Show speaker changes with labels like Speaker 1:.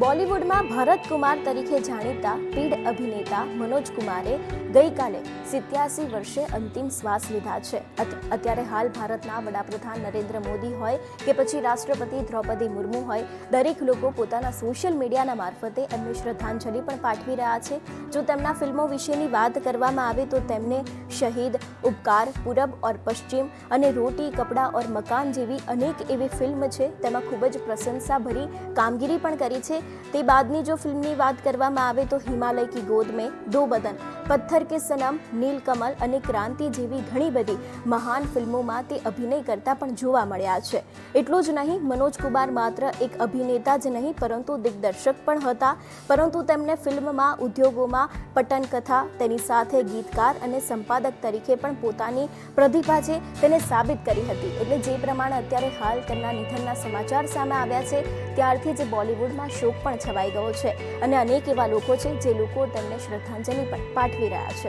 Speaker 1: બોલિવૂડમાં ભરત કુમાર તરીકે જાણીતા પીઢ અભિનેતા મનોજ કુમારે ગઈકાલે સિત્યાસી વર્ષે અંતિમ શ્વાસ લીધા છે. અત્યારે હાલ ભારતના વડાપ્રધાન નરેન્દ્ર મોદી હોય કે પછી રાષ્ટ્રપતિ દ્રૌપદી મુર્મુ હોય, દરેક લોકો પોતાના સોશિયલ મીડિયાના મારફતે એમને શ્રદ્ધાંજલિ પણ પાઠવી રહ્યા છે. જો તેમના ફિલ્મો વિશેની વાત કરવામાં આવે તો તેમને શહીદ, ઉપકાર, પૂરબ ઓર પશ્ચિમ અને રોટી, કપડાં ઓર મકાન જેવી અનેક એવી ફિલ્મ છે, તેમાં ખૂબ જ પ્રશંસાભરી કામગીરી પણ કરી છે. તે બાદની જો ફિલ્મની વાત કરવામાં આવે તો હિમાલય કી ગોદ મેં દો બદન પથ્થર કે સનમ નીલકમલ અને ક્રાંતિ જેવી ઘણી બધી મહાન ફિલ્મોમાં તે અભિનય કરતા પણ જોવા મળ્યા છે. એટલું જ નહીં, મનોજ કુમાર માત્ર એક અભિનેતા જ નહીં, પરંતુ દિગ્દર્શક પણ હતા. પરંતુ તેમને ફિલ્મમાં, ઉદ્યોગોમાં, પટનકથા, તેની સાથે ગીતકાર અને સંપાદક તરીકે પણ પોતાની પ્રતિભા છે તેને સાબિત કરી હતી. એટલે જે પ્રમાણે અત્યારે હાલ તેમના નિધનના સમાચાર સામે આવ્યા છે, ત્યારથી જ બોલિવૂડમાં શોક પણ છવાઈ ગયો છે. અને અનેક એવા લોકો છે જે લોકો તેમને શ્રદ્ધાંજલિ પણ પાઠવી રહ્યા છે